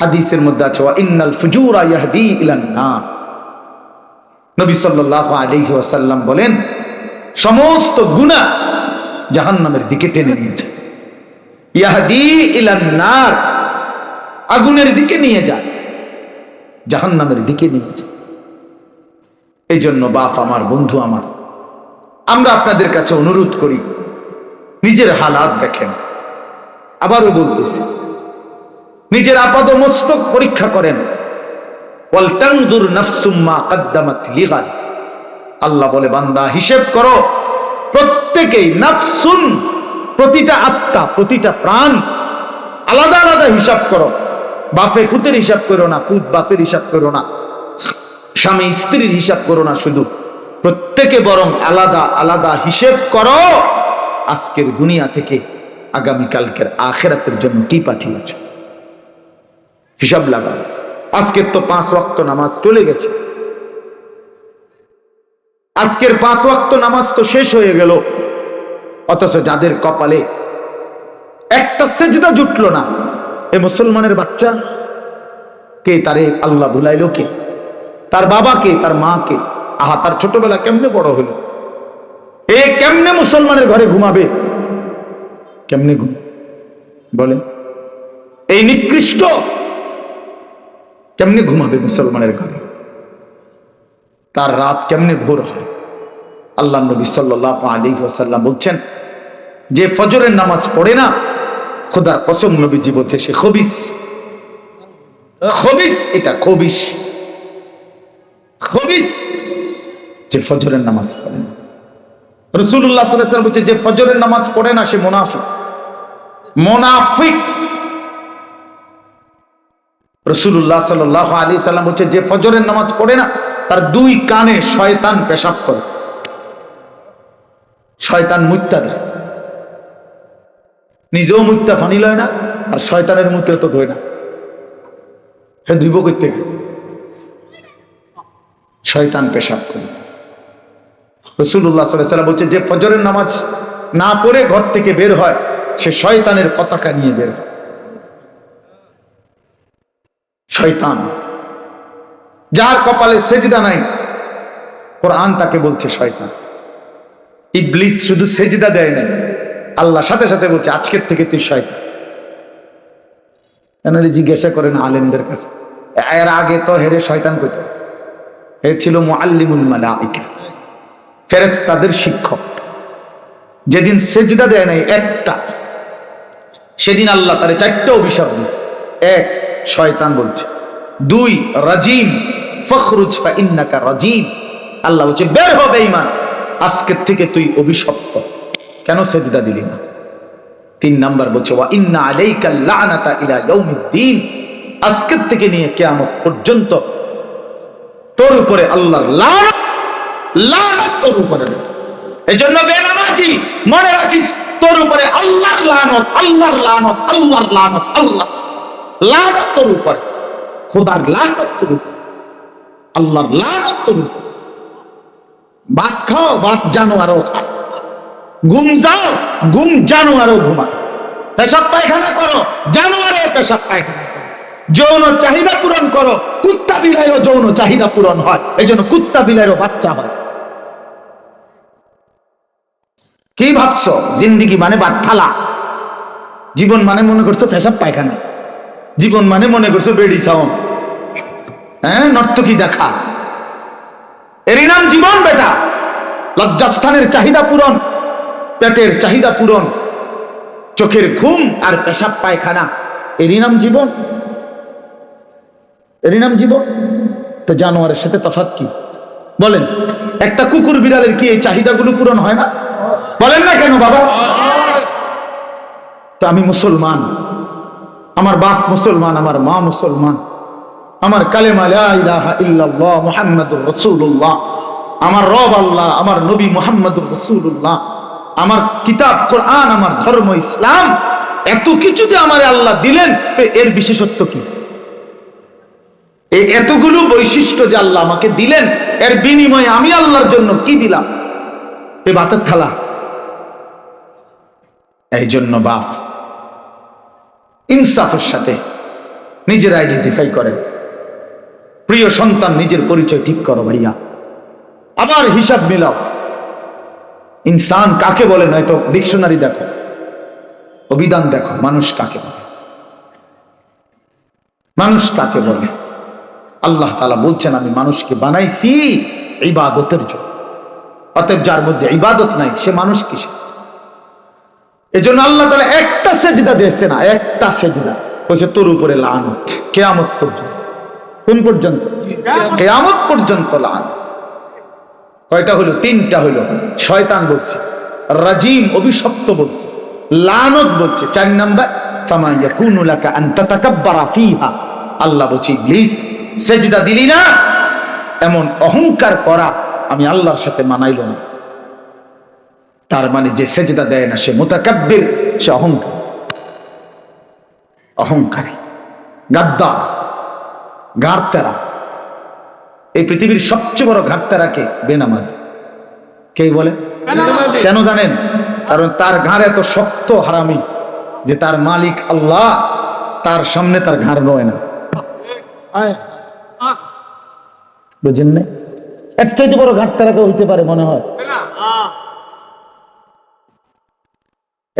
হাদিসের মধ্যে আছে, ওয়া ইন্নাল ফুজুরা ইয়াহদি ইলান নবী সাল্লাল্লাহু আলাইহি ওয়াসাল্লাম বলেন, সমস্ত গুনাহ জাহান্নামের দিকে টেনে নিয়েছে। ইয়াহদি ইলান নার, আগুনের দিকে নিয়ে যায়, জাহান্নামের দিকে নিয়ে যায়। এই জন্য বাপ আমার, বন্ধু আমার, আমরা আপনাদের কাছে অনুরোধ করি, নিজের হালাত দেখেন। আবারও বলতেছি নিজের আপাদ মস্তক পরীক্ষা করেন। আল্লাহ বলে, বান্দা, হিসেব করো, প্রত্যেকেই নাফসুন, প্রতিটা আত্মা, প্রতিটা প্রাণ আলাদা আলাদা হিসাব করো। বাফে পুতের হিসাব করো না, পুত বাফের হিসাব করো না, স্বামী স্ত্রীর হিসাব করো না শুধু। প্রত্যেকে বরং আলাদা আলাদা হিসেব করো, আজকের দুনিয়া থেকে আগামীকালকের আখেরাতের জন্য কি পাঠিয়েছ? হিসাব লাগাও। আজকের তো পাঁচ ওয়াক্ত নামাজ চলে গেছে। আজকের পাঁচ ওয়াক্ত নামাজ তো শেষ হয়ে গেল। অথচ যাদের কপালে একটা সেজদা জুটলো না, এ মুসলমানের বাচ্চা কে, তারে আল্লাহ ভুলাইল কে? তার বাবাকে তার মাকে আহা, তার ছোটবেলা কেমনে বড় হলো? এ কেমনে মুসলমানের ঘরে ঘুমাবে? কেমনে ঘুম বলে এই নিকৃষ্ট কেমনে ঘুমাবে মুসলমানের ঘরে? তার রাত কেমনে ভোর হয়? আল্লাহ নবী সাল্লাহ আলী বলছেন, যে ফজরের নামাজ পড়ে না, খোদার কসম নবীজি বলছে, সে খবিস। খবিস এটা খবিস। খবিস যে ফজরের নামাজ পড়ে না। রসুল্লাহ বলছে, যে ফজরের নামাজ পড়ে না, সে মোনাফিক। মোনাফিক রসুল্লাহ সাল্লাহ আলী সাল্লাম বলছে, যে ফজরের নামাজ পড়ে না, তার দুই কানে শয়তান পেশাব করে। শয়তান মুত্যা দেয় নিজেও মুত্যা ফানি লয় না, আর শয়তানের মুত্যা তো ধোয় না। হে ধুইব করতে শয়তান পেশাব করে। রসুল্লাহ সাল্লাম বলছে, যে ফজরের নামাজ না পড়ে ঘর থেকে বের হয়, সে শয়তানের পতাকা নিয়ে বের হয়। শয়তান। যার কপালে সেজদা নাই, কোরআন তাকে বলছে শয়তান। ইবলিস শুধু সেজদা দেয় নাই, আল্লাহ সাথে সাথে বলছে, আজকের থেকে তুই শয়তান। কেন জিজ্ঞাসা করেন আলেমদের কাছে, এর আগে তো হেরে শয়তান কইত এ ছিল মুআল্লিমুল মালাইকা, ফেরেশতাদের শিক্ষক। যেদিন সেজদা দেয় নাই একটা, সেদিন আল্লাহ তারে চারটা অভিশাপ দিয়েছে। এক শয়তান বলছে। দুই, রাজিম, ফখরুজ ফা ইন্নাকা রাজিম। আল্লাহ বলছে, বের হবে ইমান আজকের থেকে তুই অভিশপ্ত। কেন সেজদা দিলি না? তিন নাম্বার বলছে, ওয়া ইন্না আলাইকা লানাতা ইলা ইয়াউমিদ্দিন। আজকের থেকে নিয়ে কিয়ামত পর্যন্ত তোর উপরে আল্লাহর লানত লানত তোর উপরে এজন্য বেনামাজি মনে রাখিস, তোর উপরে আল্লাহর লানত আল্লাহর লানত আল্লাহর লানত, আল্লাহ। লানত তোর উপরে। খোদার লানত তোর উপরে। আল্লাহর লানত উপরে। ভাত খাও, ভাত জানোয়ারও খায় ঘুম যাও, ঘুম জানোয়ারও ঘুমায় পেশাব পায়খানা করো জানোয়ারও পেশাব পায়খানা যৌন চাহিদা পূরণ করো, কুত্তা বিলাইও যৌন চাহিদা পূরণ হয় এই জন্য কুত্তা বিলাইও বাচ্চা হয়। কি ভাবছ? জিন্দিগি মানে বাটখালা জীবন মানে মনে করছ পেশাব পায়খানা। জীবন মানে মনে করছ বেডি সাউন্ড। হ্যাঁ নর্তকি দেখা। এরই নাম জীবন বেটা। লজ্জাস্থানের চাহিদা পূরণ, পেটের চাহিদা পূরণ, চোখের ঘুম আর পেশাব পায়খানা। এরই নাম জীবন। এরই নাম জীবন। তো জানোয়ারের সাথে তফাৎ কি? বলেন, একটা কুকুর বিড়ালের কি এই চাহিদাগুলো পূরণ হয় না? বলেন না কেন বাবা? তো আমি মুসলমান। আমার বাপ মুসলমান, আমার মা মুসলমান, আমার কালেমা রাসূলুল্লাহ, আমার রব আল্লাহ, আমার নবী মোহাম্মদুর রসুল্লাহ আমার কিতাব, কোরআন, আমার ধর্ম, ইসলাম, এত কিছু যে আমার আল্লাহ দিলেন এর বিশেষত্ব কি? এই এতগুলো বৈশিষ্ট্য যে আল্লাহ আমাকে দিলেন, এর বিনিময়ে আমি আল্লাহর জন্য কি দিলাম? এ বাতের থালা। এই জন্য বাপ ইনসাফের সাথে নিজের আইডেন্টিফাই করেন। প্রিয় সন্তান, নিজের পরিচয় ঠিক করো ভাইয়া। আবার হিসাব মিলাও। ইনসান কাকে বলে নয়তো ডিকশনারি দেখো। অভিধান দেখো। মানুষ কাকে বলে? মানুষ কাকে বলে? আল্লাহ তালা বলছেন, আমি মানুষকে বানাইছি ইবাদতের জন্য। অতএব যার মধ্যে ইবাদত নাই, সে মানুষ কিসে এই জন্য আল্লাহ তালা একটা সেজদা দিয়েছে না, একটা সেজদা। বলছে, তোর উপরে লানত, কেয়ামত পর্যন্ত কোন পর্যন্ত, কেয়ামত পর্যন্ত লানত। কয়টা হলো? তিনটা হলো। শয়তান বলছে, রাজিম অভিশপ্ত বলছে, লানত বলছে। চার নাম্বার আল্লাহ বলছে, ইবলিস, সেজদা দিলি না, এমন অহংকার করা আমি আল্লাহর সাথে মানাইল না। তার মানে যে সেজদা দেয় না সে মোতাকাব্বির সে অহংকার। অহংকারী গাদ্দার গাড়তেরা এই পৃথিবীর সবচেয়ে বড় ঘাটতারাকে বেনামাজ। কে বলে? কেন জানেন? কারণ তার ঘাড় এত শক্ত হারামি যে তার মালিক আল্লাহ তার সামনে তার ঘাড় নয় না। বুঝেন না এর চাইতে বড় ঘাটতারাকে হইতে পারে মনে হয়।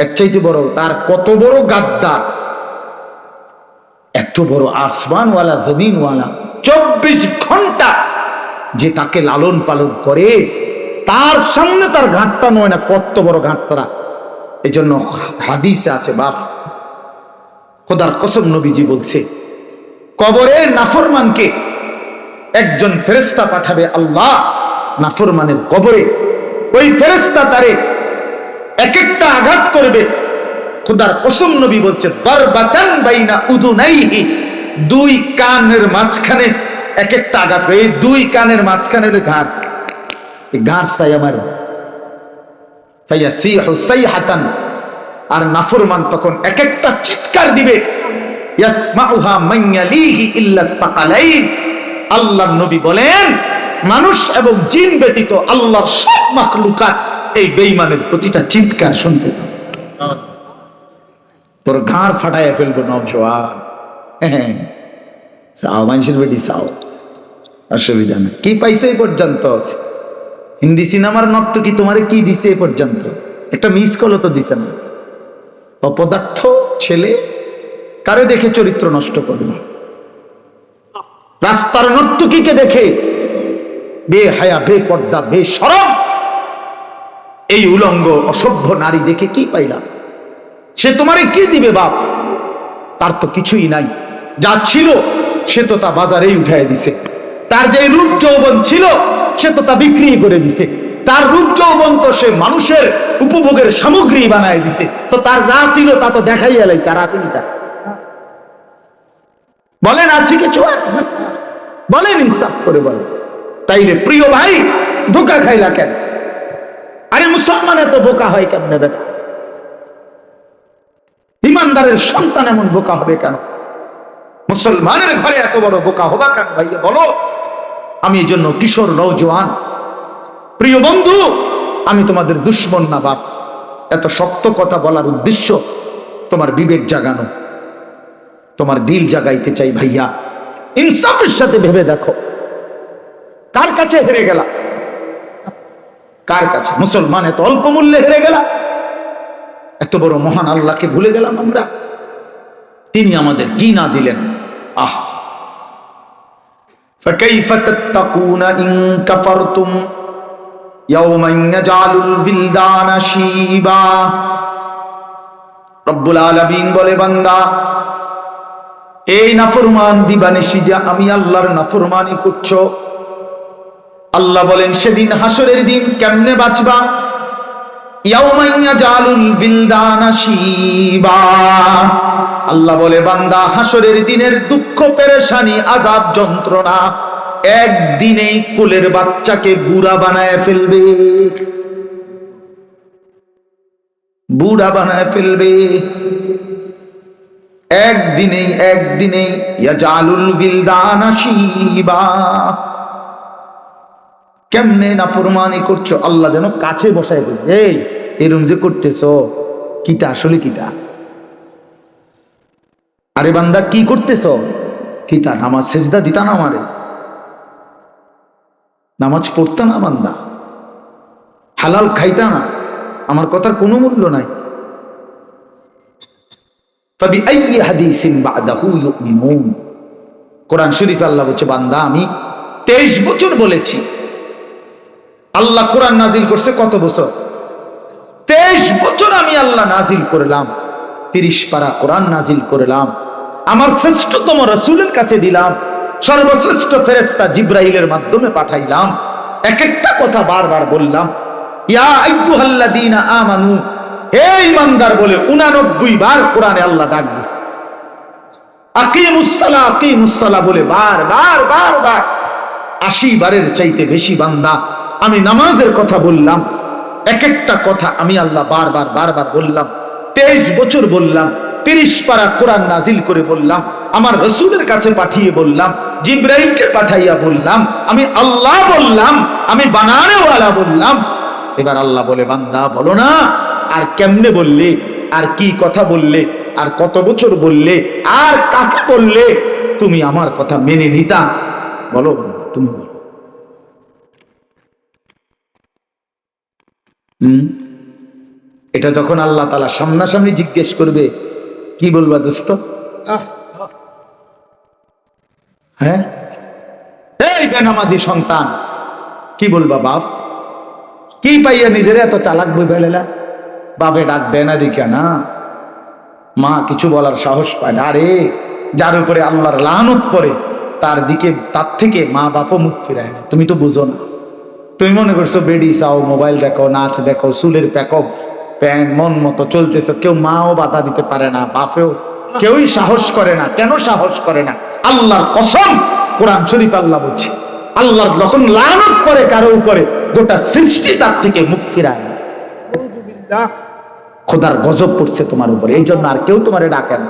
এর চাইতে বড়, তার কত বড় গাদ্দার? এত বড় আসমানওয়ালা, জমিনওয়ালা, চব্বিশ ঘণ্টা যে তাকে লালন পালন করে, তার সামনে তার ঘাটটা নয় না, কত বড় ঘাট তারা এই জন্য হাদিসে আছে, বাপ, খোদার কসম নবীজি বলছে, কবরে নাফরমানকে একজন ফেরেস্তা পাঠাবে আল্লাহ। নাফরমানের কবরে ওই ফেরেস্তা তারে এক একটা আঘাত করবে। খুদার কসম নবী বলছে দরবাতান বাইনা উদুনাইহি। দুই কানের মাঝখানে এক একটা আঘাত এই দুই কানের মাঝখানে ঘাট ঘাট চাই আমার। সাইহাতান। আর নাফরমান তখন এক একটা চিৎকার দিবে আল্লাহর নবী বলেন, মানুষ এবং জিন ব্যতীত আল্লাহর সব মাখলুকাত এই বেঈমানের প্রতিটা চিৎকার শুনতে পাবে। তোর ঘাড় ফাটাইয়া ফেলব নওজোয়ান হ্যাঁ চাও মানুষের বেটি চাও অসুবিধা নেই। কি পাইছো এই পর্যন্ত? হিন্দি সিনেমার নত্ব কি তোমারে কি দিছে এই পর্যন্ত? একটা মিস কলও তো দিছে না। অপদার্থ ছেলে কারে দেখে চরিত্র নষ্ট করবে? রাস্তার নর্তকীকে দেখে? বে হায়া বে পর্দা বে সরম এই উলঙ্গ, অসভ্য নারী দেখে কি পাইলাম? সে তোমারে কি দিবে বাপ? তার তো কিছুই নাই। যা ছিল, সে তো তা বাজারেই উঠাই দিছে। তার যে রূপ যৌবন ছিল, সে তো তা বিক্রি করে দিছে। তার রূপ যৌবন তো সে মানুষের উপভোগের সামগ্রী বানায় দিছে। তো তার যা ছিল, তা তো দেখাই এলাইছে আর আছে কি বলেন আছে কিছু? বলেন, ইনসাফ করে বলেন। তাইলে প্রিয় ভাই, ধোকা খাইলা কেন? আরে মুসলমান এত বোকা হয় কেমনে বেটা? ইমানদারের সন্তান এমন বোকা হবে কেন? মুসলমানের ঘরে এত বড় বোকা হবা কেন ভাইয়া বলো? আমি এই জন্য কিশোর নৌজওয়ান প্রিয় বন্ধু, আমি তোমাদের দুশ্মন না বাপ। এত শক্ত কথা বলার উদ্দেশ্য তোমার বিবেক জাগানো। তোমার দিল জাগাইতে চাই ভাইয়া। ইনসাফের সাথে ভেবে দেখো। কার কাছে হেরে গেলা কার কাছে মুসলমান এত অল্প মূল্যে হেরে গেলা এত বড় মহান আল্লাহকে ভুলে গেলাম আমরা তিনি আমাদের কি না দিলেন আহ فكيف تتقون إن كفرتم يوما يجعل الولدان شيبا রব্বুল আলামিন বলে বান্দা এই নাফরমান দিবানিশি যে আমি আল্লাহর নাফরমানি করছো আল্লাহ বলেন, সেদিন হাসরের দিন কেমনে বাঁচবা? আল্লাহ বলে, বান্দা, হাসরের দিনের দুঃখ, পেরেশানি আজাব যন্ত্রণা একদিনেই কোলের বাচ্চাকে বুড়া বানায় ফেলবে। বুড়া বানায় ফেলবে। একদিনেই একদিনেই, ইয়াজালুল বিলদানা শিবা। কেমনে নাফরমানি করছ? আল্লাহ যেন কাছে বসায় দিচ্ছে এই, এরম যে করতেছ, কিতা আসলে কিতা? আরে বান্দা, কি করতেছ? কি তা নামাজ সেজদা দিতা না আমারে? নামাজ পড়তা না বান্দা? হালাল খাইতা না? আমার কথার কোনো মূল্য নাই। কোরআন শরীফ আল্লাহ বলছে, বান্দা, আমি তেইশ বছর বলেছি। আল্লাহ কোরআন নাজিল করছে কত বছর? তেইশ বছর আমি আল্লাহ নাজিল করলাম। তিরিশ পারা কোরআন নাজিল করলাম। আমার শ্রেষ্ঠতম রসুলের কাছে দিলাম। সর্বশ্রেষ্ঠ ফেরেস্তা জিব্রাইলের মাধ্যমে পাঠাইলাম। এক একটা কথা বারবার বললাম। ইয়া আমানু, হে ইমানদার বলে 89 বার কোরআনে আল্লাহ ডাক আকিমুসসালা আকিমুসসালা বলে বার বার বার বার আশি বারের চাইতে বেশি বান্দা আমি নামাজের কথা বললাম এক একটা কথা আমি আল্লাহ বারবার বারবার বললাম, তেইশ বছর বললাম, তিরিশ পারা কোরআন নাজিল করে বললাম, আমার রসুলের কাছে পাঠিয়ে বললাম, জিব্রাইলকে পাঠাইয়া বললাম, আমি আল্লাহ বললাম, আমি বানানেওয়ালা বললাম। এবার আল্লাহ বলে, বান্দা বলো না, আর কেমনে বললে, আর কি কথা বললে, আর কত বছর বললে, আর কাকে বললে, তুমি আমার কথা মেনে নিতা। বলো তুমি বলো। হুম? এটা যখন আল্লাহ তালা সামনাসামনি জিজ্ঞেস করবে কি বলবা দোস্ত? হ্যাঁ? এই বেনামাজি সন্তান কি বলবা বাপ? কি পাইয়া নিজের এত চালাক বই ফেলেলা বাপে ডাক দেয় না দিকে না। মা কিছু বলার সাহস পায় না। আরে যার উপরে আল্লাহর লানত পড়ে তার দিকে তার থেকে মা বাপও মুখ ফিরায় না। তুমি তো বুঝো না। তুমি মনে করছ বেডি চাও মোবাইল দেখো নাচ দেখো চুলের প্যাকপ প্যান্ট মন মতো চলতেছো কেউ মাও বাধা দিতে পারে না বাপেও। কেউই সাহস করে না কেন সাহস করে না? আল্লাহর কসম কোরআন শরীফ আল্লাহ বলছে আল্লাহর যখন লানত করে কারও উপরে গোটা সৃষ্টি তার থেকে মুখ ফিরায় খোদার গজব পড়ছে তোমার উপরে এই জন্য আর কেউ তোমারে ডাকে না।